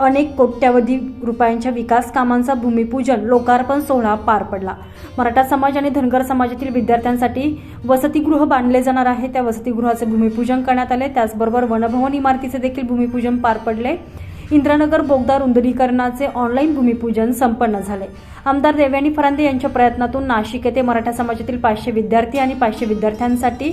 अनेक कोट्यावधी रुपयांच्या विकास कामांचा भूमिपूजन लोकार्पण सोहळा पार पडला. मराठा समाज आणि धनगर समाजातील विद्यार्थ्यांसाठी वसतिगृह बांधले जाणार आहे. त्या वसतिगृहाचे भूमिपूजन करण्यात आले. त्याचबरोबर वनभवन इमारतीचे देखील भूमिपूजन पार पडले. इंद्रानगर बोगदा रुंदरीकरणाचे ऑनलाईन भूमिपूजन संपन्न झाले. आमदार देवयानी फरांदे यांच्या प्रयत्नातून नाशिक येथे मराठा समाजातील पाचशे विद्यार्थी आणि पाचशे विद्यार्थ्यांसाठी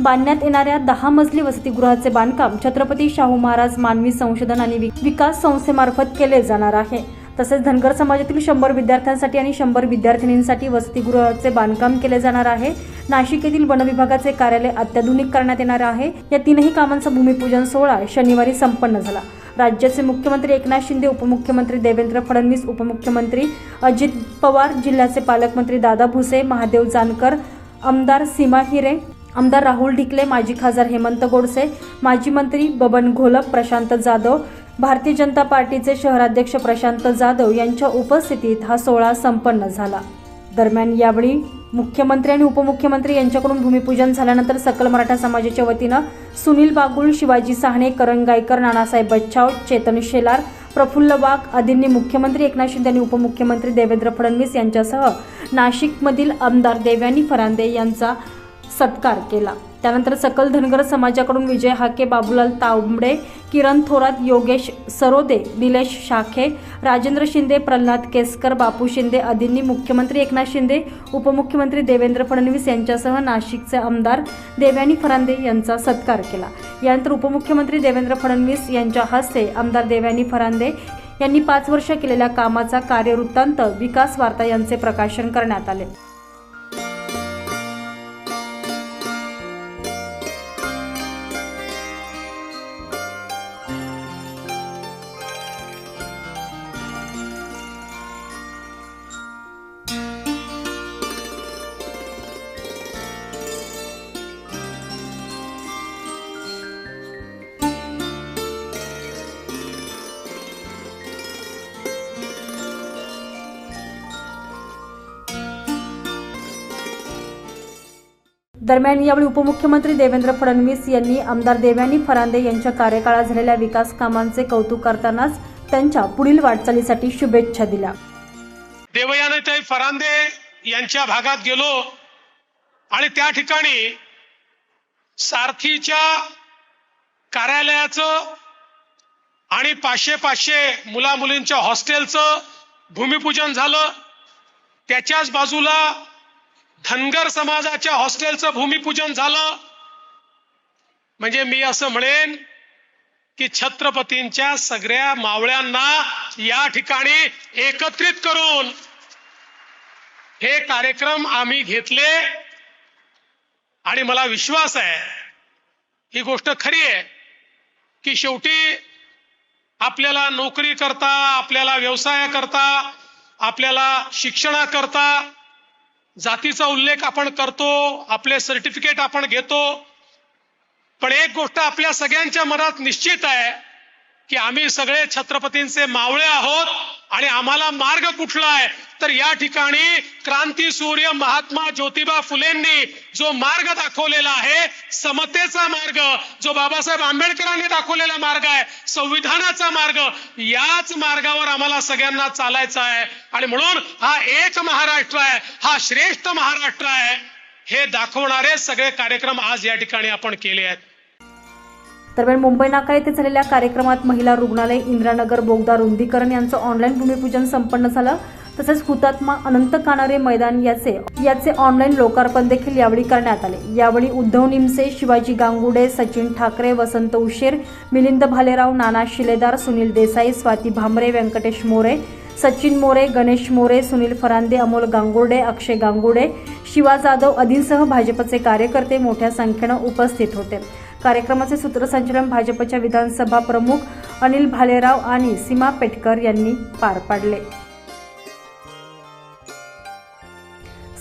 बांधण्यात येणाऱ्या दहा मजली वसतिगृहाचे बांधकाम छत्रपती शाहू महाराज मानवी संशोधन आणि विकास संस्थेमार्फत केले जाणार आहे. तसेच धनगर समाजातील शंभर विद्यार्थ्यांसाठी आणि शंभर विद्यार्थिनींसाठी वसतिगृहाचे बांधकाम केले जाणार आहे. नाशिक येथील वनविभागाचे कार्यालय अत्याधुनिक करण्यात येणार आहे. या तीनही कामांचा भूमिपूजन सोहळा शनिवारी संपन्न झाला. राज्याचे मुख्यमंत्री एकनाथ शिंदे उपमुख्यमंत्री देवेंद्र फडणवीस उपमुख्यमंत्री अजित पवार जिल्ह्याचे पालकमंत्री दादा भुसे महादेव जानकर आमदार सीमा हिरे आमदार राहुल ढिकले माजी खासदार हेमंत गोडसे माजी मंत्री बबन घोलप प्रशांत जाधव भारतीय जनता पार्टीचे शहराध्यक्ष प्रशांत जाधव यांच्या उपस्थितीत हा सोहळा संपन्न झाला. दरम्यान यावेळी मुख्यमंत्री आणि उपमुख्यमंत्री यांच्याकडून भूमिपूजन झाल्यानंतर सकल मराठा समाजाच्या वतीनं सुनील बागुल शिवाजी साहणे करण गायकर नानासाहेब बच्छाव चेतन शेलार प्रफुल्ल वाघ आदींनी मुख्यमंत्री एकनाथ शिंदे आणि उपमुख्यमंत्री देवेंद्र फडणवीस यांच्यासह नाशिकमधील आमदार देवयानी फरांदे यांचा सत्कार केला. त्यानंतर सकल धनगर समाजाकडून विजय हाके बाबूलाल तांबडे किरण थोरात योगेश सरोदे निलेश शाखे राजेंद्र शिंदे प्रल्हाद केसकर बापू शिंदे आदींनी मुख्यमंत्री एकनाथ शिंदे उपमुख्यमंत्री देवेंद्र फडणवीस यांच्यासह नाशिकचे आमदार देवयानी फरांदे यांचा सत्कार केला. यानंतर उपमुख्यमंत्री देवेंद्र फडणवीस यांच्या हस्ते आमदार देवयानी फरांदे यांनी पाच वर्ष केलेल्या कामाचा कार्यवृत्तांत विकास वार्ता यांचे प्रकाशन करण्यात आले. दरम्यान यावेळी उपमुख्यमंत्री देवेंद्र फडणवीस यांनी आमदार देवयानी फरांदे यांच्या कार्यकाळात झालेल्या विकास कामांचे कौतुक करतानाच त्यांच्या पुढील वाटचालीसाठी शुभेच्छा दिल्या. देवयानीताई फरांदे यांच्या भागात गेलो आणि त्या ठिकाणी सारथीच्या कार्यालयाचं आणि पाचशे पाचशे मुला मुलींच्या हॉस्टेलचं भूमिपूजन झालं. त्याच्याच बाजूला धनगर समाजाच्या हॉस्टेलचं भूमिपूजन झालं. म्हणजे मी असं म्हणेन की छत्रपतींच्या सगळ्या मावळ्यांना या ठिकाणी एकत्रित करून हे कार्यक्रम आम्ही घेतले. आणि मला विश्वास आहे ही गोष्ट खरी आहे की शेवटी आपल्याला नोकरी करता आपल्याला व्यवसाय करता आपल्याला शिक्षणाकरता जातीचा उल्लेख आपण करतो आपले सर्टिफिकेट आपण घेतो. पण एक गोष्ट आपल्या सगळ्यांच्या मनात निश्चित आहे की आम्ही सगळे छत्रपतींचे मावळे आहोत आणि आम्हाला मार्ग कुठला आहे? तर या ठिकाणी क्रांती सूर्य महात्मा ज्योतिबा फुलेंनी जो मार्ग दाखवलेला आहे समतेचा मार्ग जो बाबासाहेब आंबेडकरांनी दाखवलेला मार्ग आहे संविधानाचा मार्ग याच मार्गावर आम्हाला सगळ्यांना चालायचा आहे. आणि म्हणून हा एक महाराष्ट्र आहे हा श्रेष्ठ महाराष्ट्र आहे. हे दाखवणारे सगळे कार्यक्रम आज या ठिकाणी आपण केले आहेत. दरम्यान मुंबई नाका येथे झालेल्या कार्यक्रमात महिला रुग्णालय इंदिरानगर बोगदा रुंदीकरण यांचं ऑनलाईन भूमिपूजन संपन्न झालं. तसेच हुतात्मा अनंत कानारे मैदान याचे याचे ऑनलाईन लोकार्पण देखील यावेळी करण्यात आले. यावेळी उद्धव निमसे शिवाजी गांगुडे सचिन ठाकरे वसंत उशेर मिलिंद भालेराव नाना शिलेदार सुनील देसाई स्वाती भामरे व्यंकटेश मोरे सचिन मोरे गणेश मोरे सुनील फरांदे अमोल गांगुर्डे अक्षय गांगुर्डे शिवा जाधव आदींसह भाजपचे कार्यकर्ते मोठ्या संख्येनं उपस्थित होते. कार्यक्रमाचे सूत्रसंचालन भाजपच्या विधानसभा प्रमुख अनिल भालेराव आणि सीमा पेटकर यांनी पार पाडले.